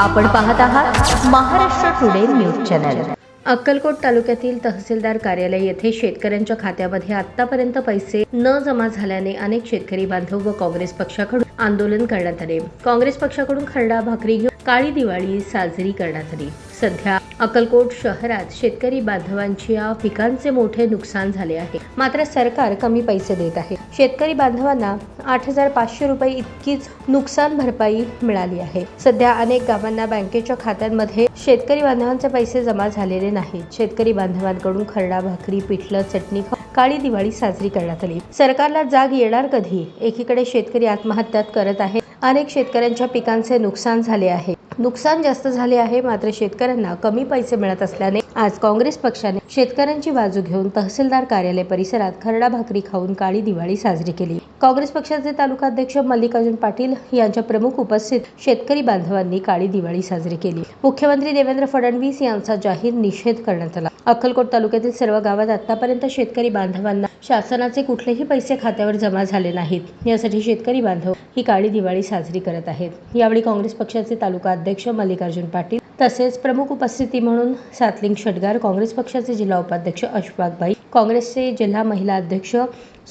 आपण पाहत आहात Maharashtra today news channel. Akkalkot तालुक्यातील तहसीलदार कार्यालय येथे शेतकऱ्यांच्या खात्यामध्ये आतापर्यंत पैसे न जमा झाल्याने अनेक शेतकरी बांधव व काँग्रेस पक्षाकडून आंदोलन करण्यात आले. काँग्रेस पक्षाकडून खरडा भाकरी घेऊन काळी दिवाळी साजरी करण्यात आली. सध्या अक्कलकोट शहरात शेतकरी बांधवांच्या पिकांचे मोठे नुकसान झाले आहे. मात्र सरकार कमी पैसे देत आहे. शेतकरी बांधवांना आठ हजार पाचशे रुपये इतकीच नुकसान भरपाई मिळाली आहे. सध्या अनेक गावांना बँकेच्या खात्यांमध्ये शेतकरी बांधवांचे पैसे जमा झालेले नाहीत. शेतकरी बांधवांकडून खरडा भाकरी पिठलं चटणी काळी दिवाळी साजरी करण्यात आली. सरकारला जाग येणार कधी? एकीकडे शेतकरी आत्महत्या करत आहे अनेक शेतकऱ्यांच्या पिकांचे नुकसान झाले आहे. नुकसान जास्त झाले आहे मात्र शेतकऱ्यांना कमी पैसे मिळत असल्याने आज काँग्रेस पक्षाने शेतकऱ्यांची बाजू घेऊन तहसीलदार कार्यालय परिसरात खरडा भाकरी खाऊन काळी दिवाळी साजरी केली. काँग्रेस पक्षाचे तालुका अध्यक्ष मल्लिकार्जुन पाटील यांच्या प्रमुख उपस्थित शेतकरी बांधवांनी काळी दिवाळी साजरी केली. मुख्यमंत्री देवेंद्र फडणवीस यांचा जाहीर निषेध करण्यात आला. अक्कलकोट तालुक्यातील सर्व गावात आतापर्यंत शेतकरी बांधवांना शासनाचे कुठलेही पैसे खात्यावर जमा झाले नाहीत. यासाठी शेतकरी बांधव ही काळी दिवाळी साजरी करत आहेत. यावेळी काँग्रेस पक्षाचे तालुका अध्यक्ष मल्लिकार्जुन पाटील तसेच प्रमुख उपस्थिती म्हणून सातलिंग शटगार काँग्रेस पक्षाचे जिल्हा उपाध्यक्ष अशफाकबाई काँग्रेसचे जिल्हा महिला अध्यक्ष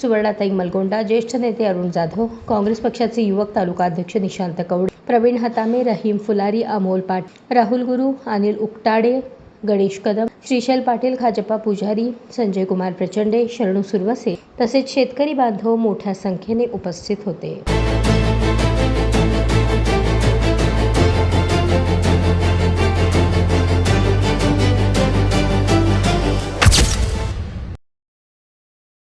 सुवर्णाताई मलगोंडा ज्येष्ठ नेते अरुण जाधव काँग्रेस पक्षाचे युवक तालुका अध्यक्ष निशांत कौड प्रवीण हतामे रहीम फुलारी अमोल पाट राहुल गुरु अनिल उकटाडे गणेश कदम श्रीशैल पाटील खाजप्पा पुजारी संजय कुमार प्रचंडे शरणू सुरवसे तसेच शेतकरी बांधव मोठ्या संख्येने उपस्थित होते.